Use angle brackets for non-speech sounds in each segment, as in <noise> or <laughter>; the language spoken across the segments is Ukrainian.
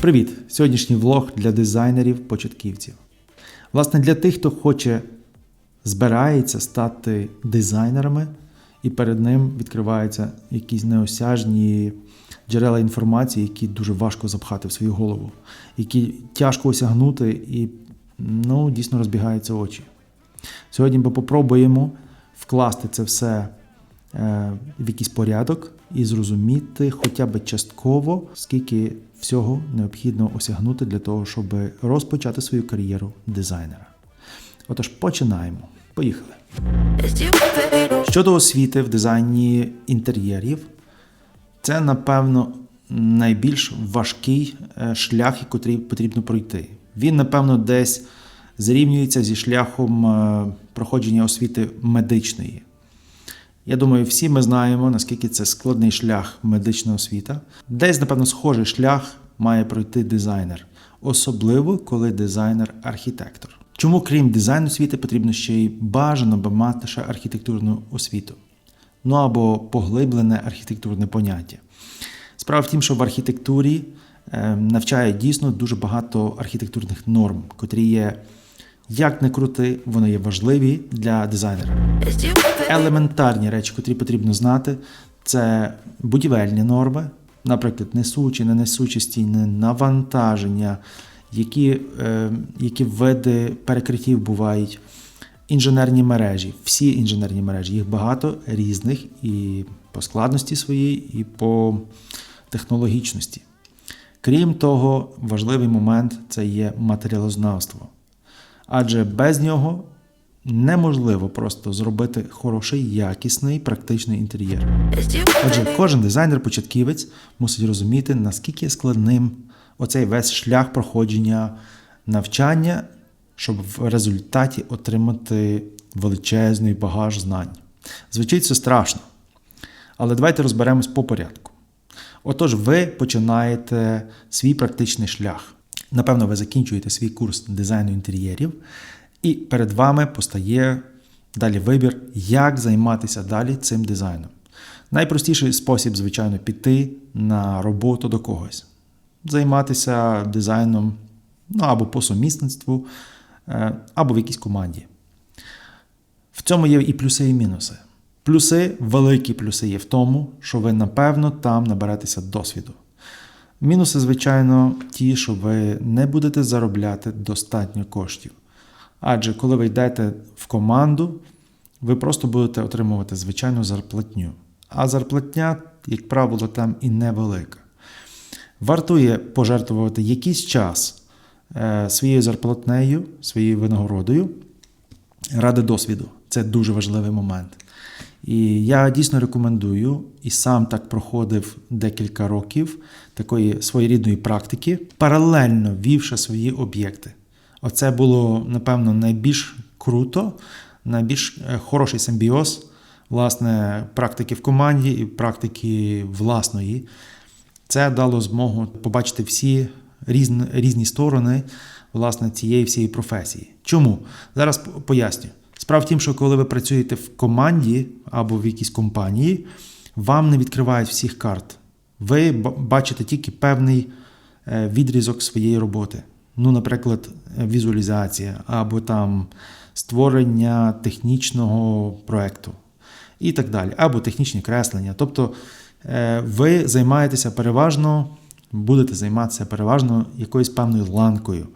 Привіт! Сьогоднішній влог для дизайнерів-початківців. Власне, для тих, хто хоче, збирається стати дизайнерами, і перед ним відкриваються якісь неосяжні джерела інформації, які дуже важко запхати в свою голову, які тяжко осягнути і ну, дійсно розбігаються очі. Сьогодні ми попробуємо вкласти це все в якийсь порядок і зрозуміти хоча б частково, скільки всього необхідно осягнути для того, щоб розпочати свою кар'єру дизайнера. Отож, починаємо. Поїхали. Щодо освіти в дизайні інтер'єрів, це, напевно, найбільш важкий е, шлях, який потрібно пройти. Він, напевно, десь зрівнюється зі шляхом е, проходження освіти медичної. Я думаю, всі ми знаємо, наскільки це складний шлях медична освіта. Десь, напевно, схожий шлях має пройти дизайнер, особливо коли дизайнер архітектор. Чому, крім дизайну освіти, потрібно ще й бажано би мати ще архітектурну освіту? Ну або поглиблене архітектурне поняття. Справа в тім, що в архітектурі е, навчають дійсно дуже багато архітектурних норм, котрі є, як не крути, вони є важливі для дизайнера. Елементарні речі, котрі потрібно знати, це будівельні норми, наприклад, несучі, ненесучі стіни, навантаження, які, е, які види перекриттів бувають, інженерні мережі, всі інженерні мережі, їх багато різних і по складності своїй, і по технологічності. Крім того, важливий момент це є матеріалознавство. Адже без нього неможливо просто зробити хороший, якісний, практичний інтер'єр. Отже, кожен дизайнер-початківець мусить розуміти, наскільки складним оцей весь шлях проходження навчання, щоб в результаті отримати величезний багаж знань. Звучить це страшно. Але давайте розберемось по порядку. Отож, ви починаєте свій практичний шлях. Напевно, ви закінчуєте свій курс дизайну інтер'єрів, і перед вами постає далі вибір, як займатися далі цим дизайном. Найпростіший спосіб, звичайно, піти на роботу до когось, займатися дизайном ну, або по сумісництву, е, або в якійсь команді. В цьому є і плюси, і мінуси. Плюси, великі плюси є в тому, що ви, напевно, там наберетеся досвіду. Мінуси, звичайно, ті, що ви не будете заробляти достатньо коштів. Адже коли ви йдете в команду, ви просто будете отримувати звичайну зарплатню. А зарплатня, як правило, там і невелика. Вартує пожертвувати якийсь час е, своєю зарплатнею, своєю винагородою ради досвіду. Це дуже важливий момент. І я дійсно рекомендую і сам так проходив декілька років такої своєрідної практики, паралельно вівши свої об'єкти. Оце було, напевно, найбільш круто, найбільш е, хороший симбіоз власне практики в команді і практики власної. Це дало змогу побачити всі різні, різні сторони власне цієї всієї професії. Чому? Зараз поясню. Справа в тім, що коли ви працюєте в команді або в якійсь компанії, вам не відкривають всіх карт. Ви бачите тільки певний е, відрізок своєї роботи. Ну, наприклад, е, візуалізація або там створення технічного проекту і так далі, або технічні креслення. Тобто е, ви займаєтеся переважно, будете займатися переважно якоюсь певною ланкою.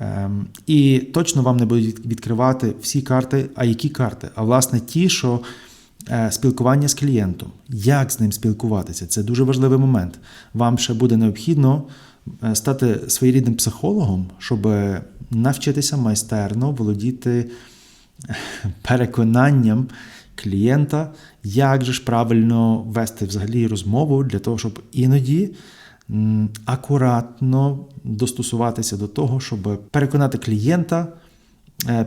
Ем, І точно вам не будуть відкривати всі карти. А які карти? А власне ті, що е, спілкування з клієнтом. Як з ним спілкуватися? Це дуже важливий момент. Вам ще буде необхідно е, стати своєрідним психологом, щоб навчитися майстерно володіти <laughs> переконанням клієнта, як же ж правильно вести взагалі розмову для того, щоб іноді акуратно достосуватися до того, щоб переконати клієнта е,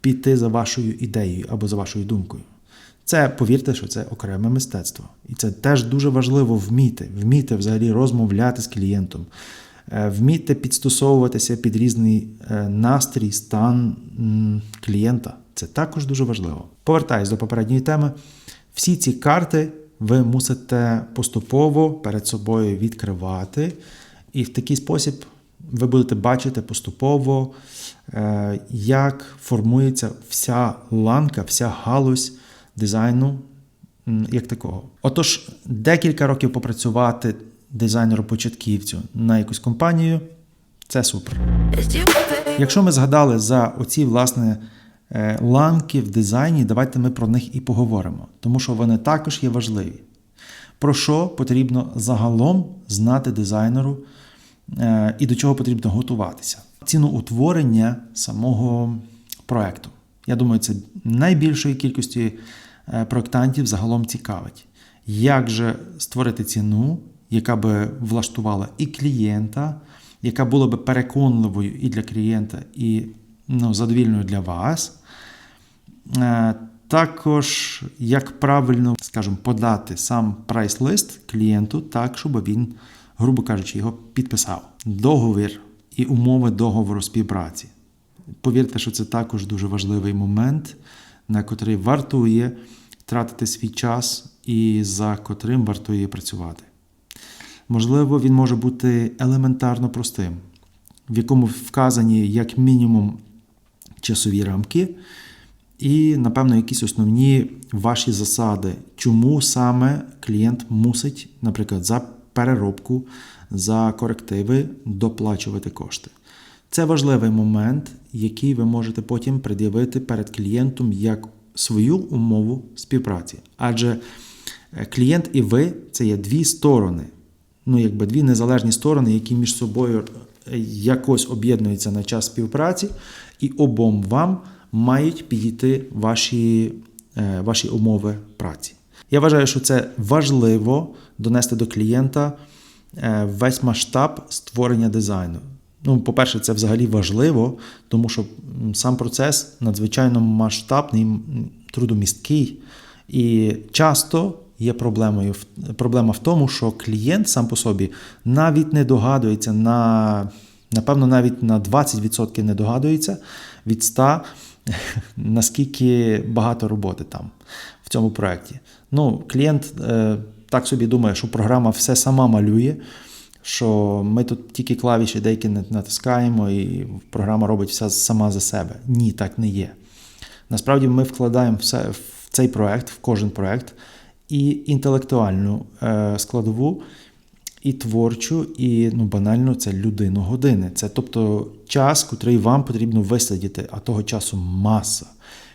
піти за вашою ідеєю або за вашою думкою. Це повірте, що це окреме мистецтво. І це теж дуже важливо вміти, вміти взагалі розмовляти з клієнтом, е, вміти підстосовуватися під різний е, настрій, стан клієнта. Це також дуже важливо. Повертаюсь до попередньої теми. Всі ці карти ви мусите поступово перед собою відкривати, і в такий спосіб ви будете бачити поступово, е, як формується вся ланка, вся галузь дизайну як такого. Отож, декілька років попрацювати дизайнеру-початківцю на якусь компанію це супер. Якщо ми згадали за оці власне ланки в дизайні, давайте ми про них і поговоримо, тому що вони також є важливі. Про що потрібно загалом знати дизайнеру е, і до чого потрібно готуватися? Ціноутворення самого проекту. Я думаю, це найбільшої кількості е, проектантів загалом цікавить. Як же створити ціну, яка би влаштувала і клієнта, яка була би переконливою і для клієнта, і ну, задовільною для вас. Е, Також як правильно, скажімо, подати сам прайс-лист клієнту так, щоб він, грубо кажучи, його підписав. Договір і умови договору співпраці. Повірте, що це також дуже важливий момент, на котрий вартує тратити свій час і за котрим вартує працювати. Можливо, він може бути елементарно простим, в якому вказані як мінімум часові рамки, і, напевно, якісь основні ваші засади, чому саме клієнт мусить, наприклад, за переробку, за корективи доплачувати кошти. Це важливий момент, який ви можете потім пред'явити перед клієнтом як свою умову співпраці. Адже е, клієнт і ви це є дві сторони, ну якби дві незалежні сторони, які між собою е, якось об'єднуються на час співпраці, і обом вам мають підійти ваші, е, ваші умови праці. Я вважаю, що це важливо донести до клієнта е, весь масштаб створення дизайну. Ну, по-перше, це взагалі важливо, тому що сам процес надзвичайно масштабний, трудомісткий. І часто є проблемою проблема в тому, що клієнт сам по собі навіть не догадується на, напевно, навіть на 20% не догадується від 100, <laughs> наскільки багато роботи там в цьому проєкті. Ну, клієнт е, так собі думає, що програма все сама малює, що ми тут тільки клавіші деякі натискаємо, і програма робить все сама за себе. Ні, так не є. Насправді ми вкладаємо все в цей проект, в кожен проект, і інтелектуальну е, складову, і творчу, і ну, банально це людину години. Це тобто час, котрий вам потрібно висадити, а того часу маса.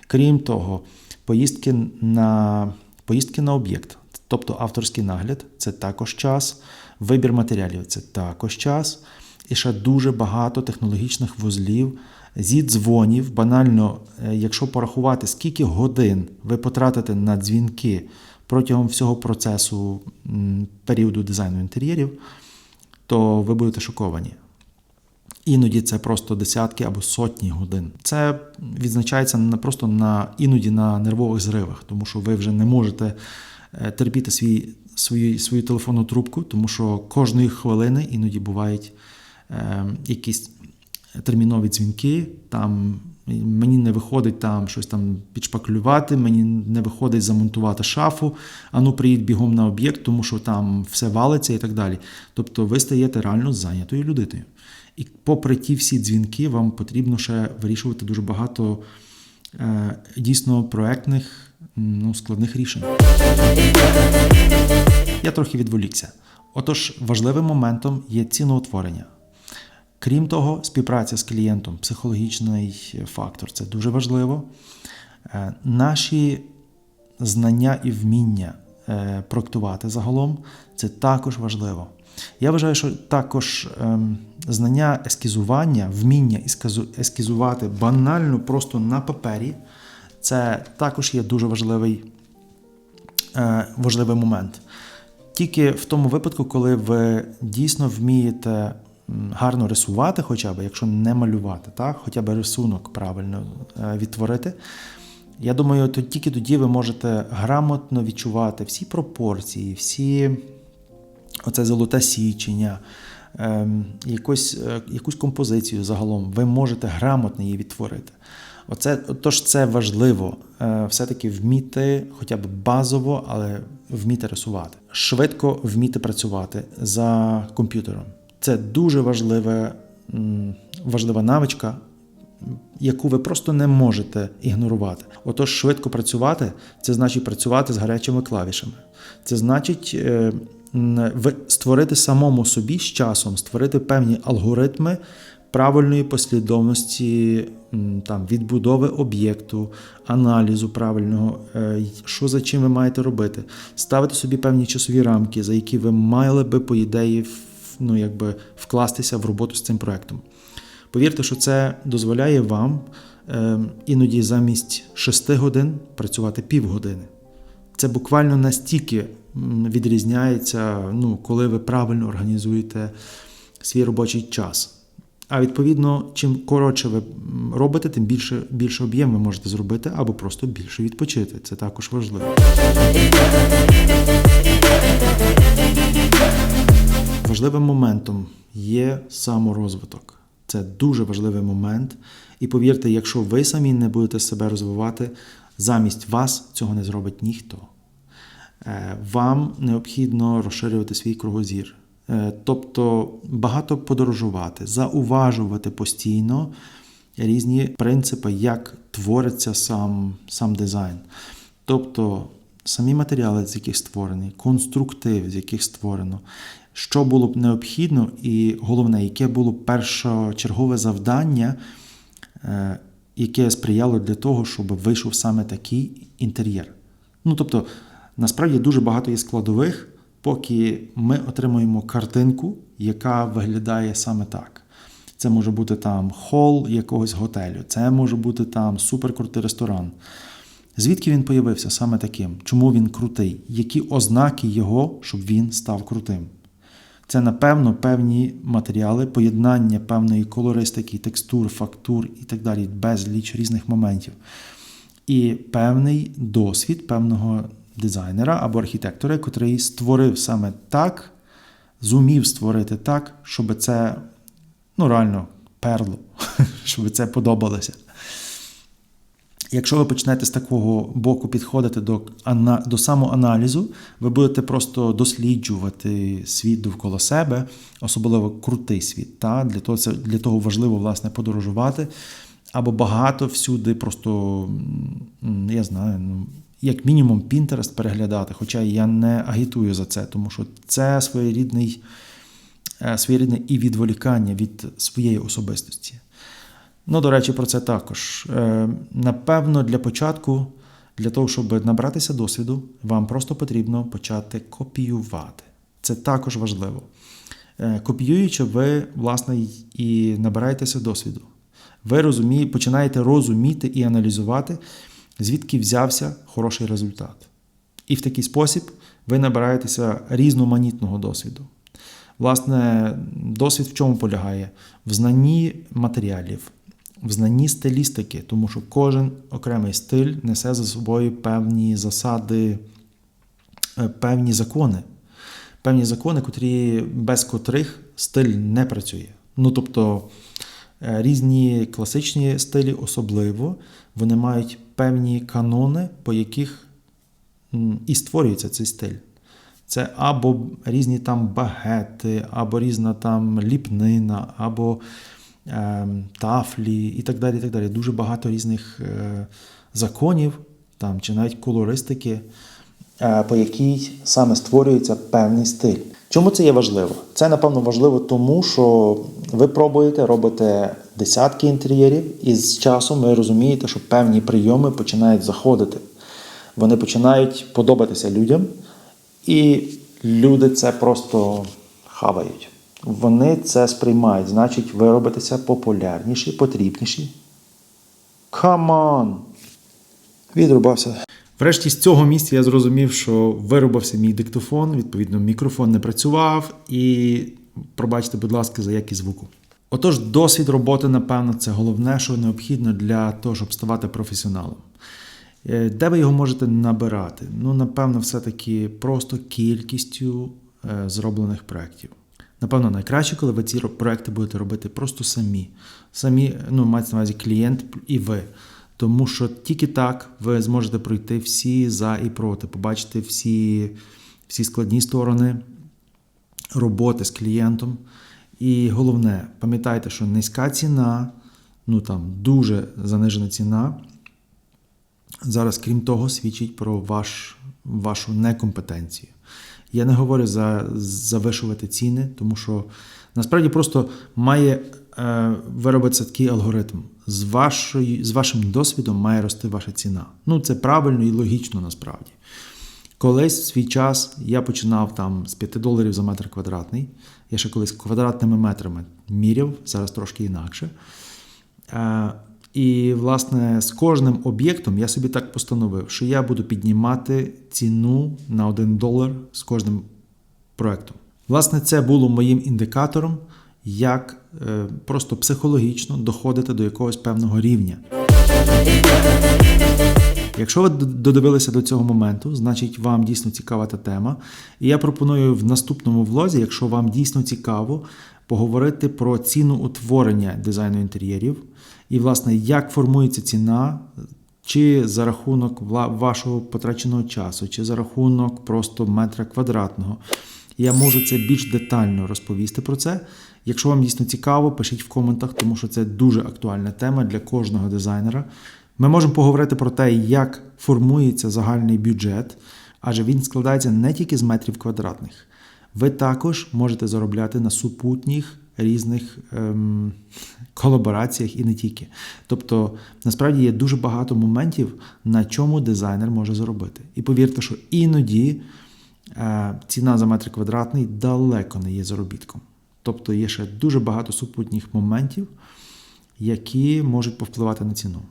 Крім того, поїздки на, поїздки на об'єкт, тобто авторський нагляд, це також час, вибір матеріалів це також час. І ще дуже багато технологічних вузлів, зі дзвонів. Банально, е, якщо порахувати, скільки годин ви потратите на дзвінки протягом всього процесу періоду дизайну інтер'єрів, то ви будете шоковані. Іноді це просто десятки або сотні годин. Це відзначається не просто на іноді на нервових зривах, тому що ви вже не можете е, терпіти свій, свою, свою телефонну трубку, тому що кожної хвилини іноді бувають е, якісь термінові дзвінки. Там мені не виходить там щось там підшпаклювати, мені не виходить замонтувати шафу, а ну приїдь бігом на об'єкт, тому що там все валиться і так далі. Тобто ви стаєте реально зайнятою людиною. І попри ті всі дзвінки, вам потрібно ще вирішувати дуже багато е, дійсно проектних ну, складних рішень. Я трохи відволікся. Отож, важливим моментом є ціноутворення. Крім того, співпраця з клієнтом, психологічний фактор це дуже важливо. Е, Наші знання і вміння е, проектувати загалом це також важливо. Я вважаю, що також ем, знання ескізування, вміння ескізу- ескізувати банально просто на папері, це також є дуже важливий, е, важливий момент. Тільки в тому випадку, коли ви дійсно вмієте гарно рисувати, хоча б, якщо не малювати, так? хоча б рисунок правильно е, відтворити. Я думаю, то тільки тоді ви можете грамотно відчувати всі пропорції, всі оце золоте січення, ем, якусь, е, якусь композицію загалом. Ви можете грамотно її відтворити. Оце, тож це важливо е, все-таки вміти хоча б базово, але вміти рисувати. Швидко вміти працювати за комп'ютером. Це дуже важливе, важлива навичка, яку ви просто не можете ігнорувати. Отож, швидко працювати це значить працювати з гарячими клавішами. Це значить е, створити самому собі з часом, створити певні алгоритми правильної послідовності там, відбудови об'єкту, аналізу правильного, е, що за чим ви маєте робити, ставити собі певні часові рамки, за які ви мали би, по ідеї, ну, якби, вкластися в роботу з цим проектом. Повірте, що це дозволяє вам е, іноді замість 6 годин працювати півгодини. Це буквально настільки відрізняється, ну, коли ви правильно організуєте свій робочий час. А відповідно, чим коротше ви робите, тим більше, більше об'єм ви можете зробити або просто більше відпочити. Це також важливо. Важливим моментом є саморозвиток. Це дуже важливий момент. І повірте, якщо ви самі не будете себе розвивати, замість вас цього не зробить ніхто. Е, Вам необхідно розширювати свій кругозір. Е, Тобто багато подорожувати, зауважувати постійно різні принципи, як твориться сам, сам дизайн. Тобто самі матеріали, з яких створені, конструктив, з яких створено, що було б необхідно, і головне, яке було б першочергове завдання, е, яке сприяло для того, щоб вийшов саме такий інтер'єр. Ну тобто, насправді дуже багато є складових, поки ми отримуємо картинку, яка виглядає саме так. Це може бути там хол якогось готелю, це може бути там суперкрутий ресторан. Звідки він появився саме таким? Чому він крутий? Які ознаки його, щоб він став крутим? Це, напевно, певні матеріали, поєднання певної колористики, текстур, фактур і так далі, безліч різних моментів. І певний досвід певного дизайнера або архітектора, який створив саме так, зумів створити так, щоб це ну, реально перло, <laughs> щоб це подобалося. Якщо ви почнете з такого боку підходити до, до самоаналізу, ви будете просто досліджувати світ довкола себе, особливо крутий світ. Та? Для, того, це, для того важливо власне подорожувати або багато всюди, просто я знаю, ну, як мінімум Pinterest переглядати. Хоча я не агітую за це, тому що це своєрідний, е, своєрідне і відволікання від своєї особистості. Ну, до речі, про це також. Е, Напевно, для початку, для того, щоб набратися досвіду, вам просто потрібно почати копіювати. Це також важливо. Е, Копіюючи, ви, власне, і набираєтеся досвіду. Ви розуміє, починаєте розуміти і аналізувати, звідки взявся хороший результат. І в такий спосіб ви набираєтеся різноманітного досвіду. Власне, досвід в чому полягає? В знанні матеріалів, в знанні стилістики, тому що кожен окремий стиль несе за собою певні засади, е, певні закони. Певні закони, котрі, без котрих стиль не працює. Ну, тобто, е, різні класичні стилі особливо, вони мають певні канони, по яких і створюється цей стиль. Це або різні там багети, або різна там ліпнина, або тафлі і так далі. і так далі. Дуже багато різних е, законів там, чи навіть колористики, е, по якій саме створюється певний стиль. Чому це є важливо? Це, напевно, важливо тому, що ви пробуєте, робите десятки інтер'єрів, і з часом ви розумієте, що певні прийоми починають заходити. Вони починають подобатися людям, і люди це просто хавають. Вони це сприймають, значить, ви робитеся популярніші, потрібніші. Come on! Відрубався. Врешті з цього місця я зрозумів, що вирубався мій диктофон, відповідно, мікрофон не працював, і пробачте, будь ласка, за якість звуку. Отож, досвід роботи, напевно, це головне, що необхідно для того, щоб ставати професіоналом. Е, Де ви його можете набирати? Ну, напевно, все-таки просто кількістю е, зроблених проєктів. Напевно, найкраще, коли ви ці проекти будете робити просто самі. Самі, ну, мається на увазі клієнт і ви. Тому що тільки так ви зможете пройти всі за і проти, побачити всі, всі складні сторони роботи з клієнтом. І головне, пам'ятайте, що низька ціна, ну там дуже занижена ціна, зараз, крім того, свідчить про ваш, вашу некомпетенцію. Я не говорю за завишувати ціни, тому що насправді просто має е, виробитися такий алгоритм. З, вашої, з вашим досвідом має рости ваша ціна. Ну, це правильно і логічно насправді. Колись в свій час я починав там з 5 доларів за метр квадратний. Я ще колись квадратними метрами міряв, зараз трошки інакше. Е, і, власне, з кожним об'єктом я собі так постановив, що я буду піднімати ціну на 1 долар з кожним проектом. Власне, це було моїм індикатором, як е, просто психологічно доходити до якогось певного рівня. Якщо ви додивилися до цього моменту, значить вам дійсно цікава та тема. І я пропоную в наступному влозі, якщо вам дійсно цікаво, поговорити про ціну утворення дизайну інтер'єрів і, власне, як формується ціна, чи за рахунок вашого потраченого часу, чи за рахунок просто метра квадратного. Я можу це більш детально розповісти про це. Якщо вам дійсно цікаво, пишіть в коментах, тому що це дуже актуальна тема для кожного дизайнера. Ми можемо поговорити про те, як формується загальний бюджет, адже він складається не тільки з метрів квадратних. Ви також можете заробляти на супутніх різних ем, колабораціях і не тільки. Тобто, насправді є дуже багато моментів, на чому дизайнер може заробити. І повірте, що іноді е, ціна за метр квадратний далеко не є заробітком. Тобто є ще дуже багато супутніх моментів, які можуть повпливати на ціну.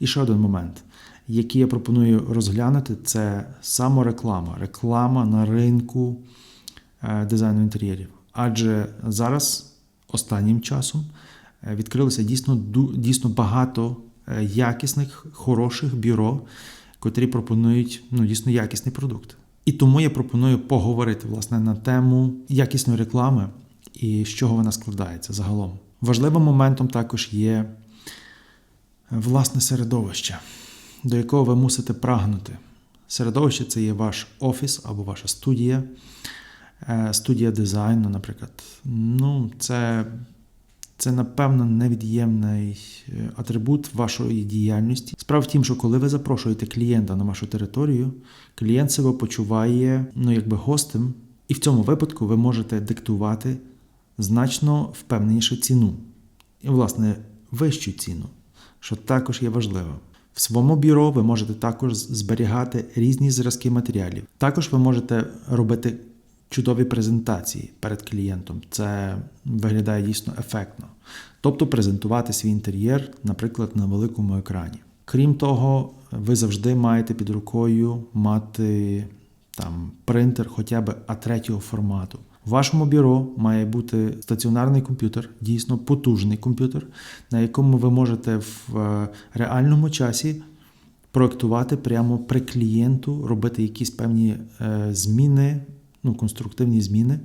І ще один момент, який я пропоную розглянути, це самореклама, реклама на ринку е, дизайну інтер'єрів. Адже зараз, останнім часом, е, відкрилося дійсно, дійсно багато е, якісних, хороших бюро, котрі пропонують ну, дійсно якісний продукт. І тому я пропоную поговорити власне на тему якісної реклами і з чого вона складається загалом. Важливим моментом також є власне середовище, до якого ви мусите прагнути. Середовище це є ваш офіс або ваша студія, е, студія дизайну, наприклад. Ну, це, це напевно, невід'ємний е, атрибут вашої діяльності. Справа в тім, що коли ви запрошуєте клієнта на вашу територію, клієнт себе почуває ну, якби гостем, і в цьому випадку ви можете диктувати значно впевненішу ціну. І, власне, вищу ціну, що також є важливим. В своєму бюро ви можете також зберігати різні зразки матеріалів. Також ви можете робити чудові презентації перед клієнтом. Це виглядає дійсно ефектно. Тобто презентувати свій інтер'єр, наприклад, на великому екрані. Крім того, ви завжди маєте під рукою мати там принтер хоча б А3 формату. В вашому бюро має бути стаціонарний комп'ютер, дійсно потужний комп'ютер, на якому ви можете в е, реальному часі проектувати прямо при клієнту, робити якісь певні е, зміни, ну, конструктивні зміни.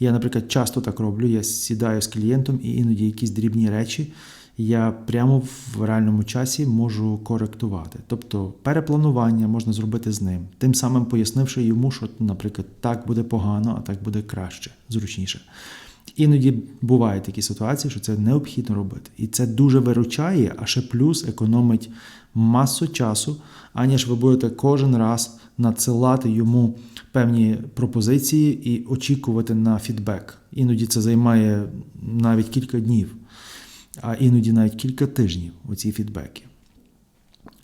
Я, наприклад, часто так роблю. Я сідаю з клієнтом і іноді якісь дрібні речі я прямо в реальному часі можу коректувати. Тобто перепланування можна зробити з ним, тим самим пояснивши йому, що, наприклад, так буде погано, а так буде краще, зручніше. Іноді бувають такі ситуації, що це необхідно робити. І це дуже виручає, а ще плюс економить масу часу, аніж ви будете кожен раз надсилати йому певні пропозиції і очікувати на фідбек. Іноді це займає навіть кілька днів, а іноді навіть кілька тижнів оці фідбеки.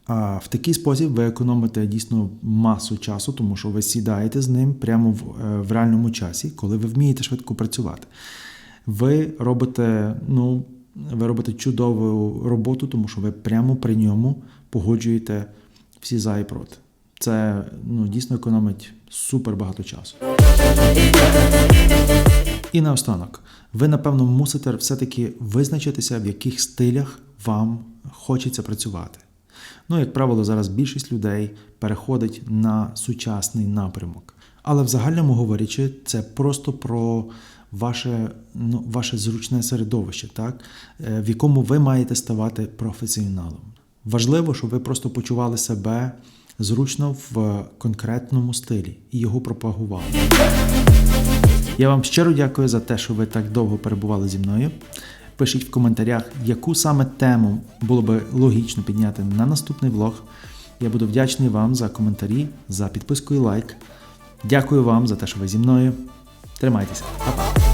А в такий спосіб ви економите дійсно масу часу, тому що ви сідаєте з ним прямо в, е, в реальному часі, коли ви вмієте швидко працювати. Ви робите, ну, ви робите чудову роботу, тому що ви прямо при ньому погоджуєте всі за і проти. Це ну, дійсно економить супер багато часу. І наостанок, ви напевно мусите все-таки визначитися, в яких стилях вам хочеться працювати. Ну, як правило, зараз більшість людей переходить на сучасний напрямок. Але в загальному говорячи, це просто про ваше, ну, ваше зручне середовище, так? е, в якому ви маєте ставати професіоналом. Важливо, щоб ви просто почували себе зручно в конкретному стилі і його пропагували. Я вам щиро дякую за те, що ви так довго перебували зі мною. Пишіть в коментарях, яку саме тему було би логічно підняти на наступний влог. Я буду вдячний вам за коментарі, за підписку і лайк. Дякую вам за те, що ви зі мною. Тримайтеся, Па-па!